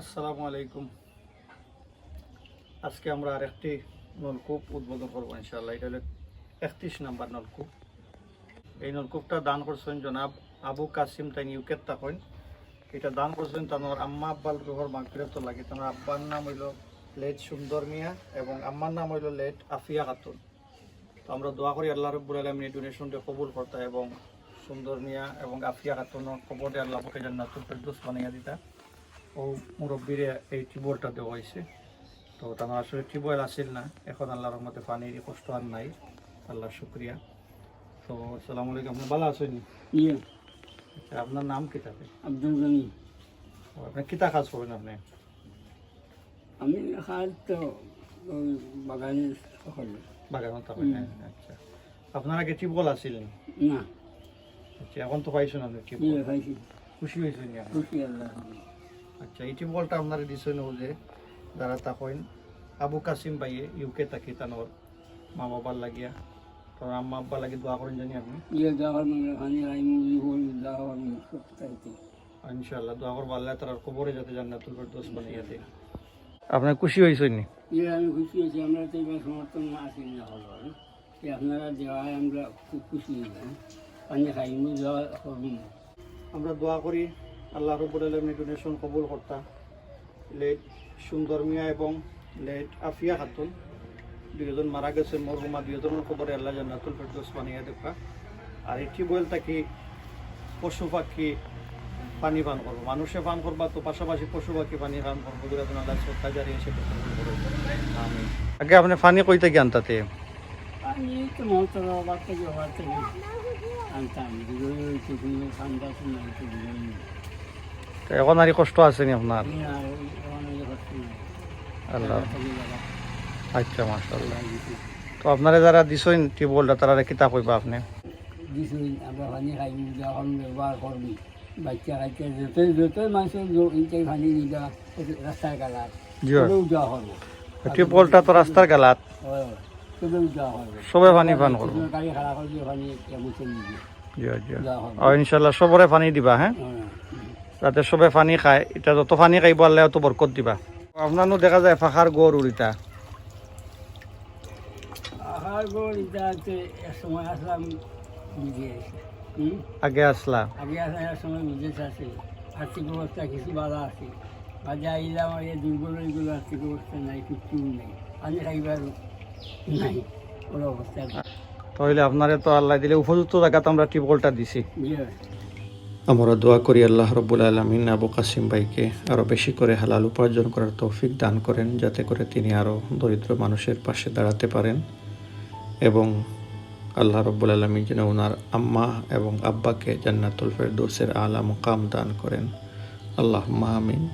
আলাইকুম। আজকে আমরা আরেকটি নলকূপ উদ্বোধন করব ইনশাআল্লাহ। এটা হলো একত্রিশ নাম্বার নলকূপ। এই নলকূপটা দান করছেন জনাব আবু কাসিম তাই ইউকেট তাকইন এটা দান করছেন তানোর আম্মা আব্বাল রুহর মাগফিরত লাগে তানোর আব্বার নাম হইল লেট সুন্দর মিয়া এবং আম্মার নাম হইল লেট আফিয়া খাতুন। তো আমরা দোয়া করি আল্লাহ রব্বুল আলমিন এই ডোনেশনটা কবুল করতে এবং সুন্দর মিয়া এবং আফিয়া খাতুনের খবরে আল্লাহ পক্ষে জান্নাতুল ফেরদৌস বানাইয়া দিতা। ও মুরব্বীরে এই টিউবওয়েলটা দেওয়া হয়েছে। তো তার আসলে টিউবওয়েল আসিল না। এখন আল্লাহর রহমতে পানির কষ্ট আর নাই। আল্লাহ শুক্রিয়া। তো আসসালামু আলাইকুম। আপনি ভালো আছেন? ইয়ে আচ্ছা, আপনার নাম কি থাকে আব্দুল গনি। আপনি কিতা কাজ করবেন আপনি? আমি তো ওই বাগানে সকলে। বাগানত থাকেন হ্যাঁ, আচ্ছা। আপনার আগে টিউবওয়েল আসিল না? আচ্ছা এখন তো পাইছেন আপনি টিউবওয়েল। খুশি হয়েছেন? খুশি আল্লাহ আচ্ছা এই টিউবওয়েলটা আপনার দিছেন ও যে যারা তাকইন আবু কাসিম ভাইয়ে ইউকে তাকি তানোর মা বাবার লাগিয়া। তো আম্মা আব্বা লাগি দোয়া করেন জানি আপনি। ইয়ে দেওয়ার মানে খানি আই মুভি হল দেওয়ার সপ্তাহে ইনশাআল্লাহ দোয়া করব আল্লাহ তার কবরে যাতে জান্নাতুল ফেরদৌস বানাইয়া দেয়। আপনার খুশি হয়েছেন নি? ইয়ে আমি খুশি হয়েছি আমরা তো এবার সমর্থন না আসি না হলো। যে আপনারা দেওয়ায় আমরা খুব খুশি পানি খাই করব আমরা দোয়া করি আল্লাহ রব্বুল আলমী ডোনেশন কবুল কর্তা। লেট সুন্দর মিয়া এবং লেট আফিয়া খাতুন। দুজন মারা গেছে মরহুমা দুজনের খবরে আল্লাহ জান্নাতুল ফেরদৌস বানিয়ে দেখা আর এই টিউবওয়েল থাকি পশু পাখি পানি পান করব। মানুষে পান করবা তো পাশাপাশি পশু পাখি পানি পান করব। দুজন আল্লাহ শ্রদ্ধা সেটা আমি আগে আপনি পানি কইতে জ্ঞান তাতে পানি তো আনতাম। ঠান্ডা তো এখন আর কষ্ট আছে নি আপনার আল্লাহ। আচ্ছা মাশাআল্লাহ। তো আপনারা যারা দিছেন টিউবওয়েলটা তারা কিতাব কইবা আপনি? দিছুই আমরা পানি খাই যখন ব্যবহার করবি বাচ্চা কাচ্চা যতই যতই মানুষের ইনটাই পানি দিবা রাস্তার গালাত। টিউবওয়েলটা তো রাস্তার সবে পানি পান করব ইনশাল্লাহ সবরে পানি দিবা হ্যাঁ। যাতে সবে পানি খায়। এটা যত পানি খাইব আল্লাহ অত বরকত দিবা। আপনারও দেখা যায় ফাঁকার গড় উড়িতা। এসে আগে আসলা। আগে এক সময় বুঝে আছে আর্থিক অবস্থা কিছু বাধা আছে। বাজে আইলাম এই দুর্বল এইগুলো আর্থিক অবস্থা নাই কিচ্ছু নেই। পানি খাইবার নাই ওর অবস্থা তাহলে আপনারে তো আল্লাহ দিলে উপযুক্ত জায়গাতে আমরা টিউবওয়েলটা দিছি। আমরা দোয়া করি আল্লাহ রব্বুল আলমিন আবু কাসিম ভাইকে আরও বেশি করে হালাল উপার্জন করার তৌফিক দান করেন, যাতে করে তিনি আরও দরিদ্র মানুষের পাশে দাঁড়াতে পারেন। এবং আল্লাহ রব্বুল আলমিন যেন ওনার আম্মা এবং আব্বাকে জান্নাতুল ফেরদৌসের আলা মুকাম দান করেন। আল্লাহ আমিন।